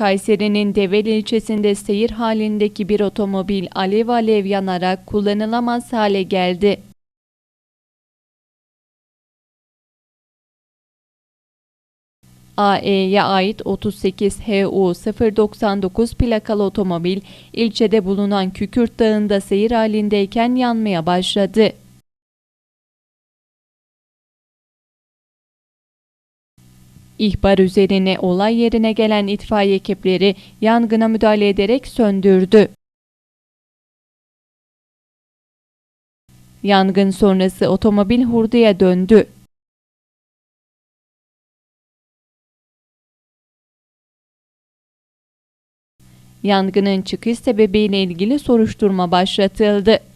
Kayseri'nin Develi ilçesinde seyir halindeki bir otomobil alev alev yanarak kullanılamaz hale geldi. AE'ye ait 38 HU 099 plakalı otomobil ilçede bulunan Kükürt Dağı'nda seyir halindeyken yanmaya başladı. İhbar üzerine olay yerine gelen itfaiye ekipleri yangına müdahale ederek söndürdü. Yangın sonrası otomobil hurdaya döndü. Yangının çıkış sebebiyle ilgili soruşturma başlatıldı.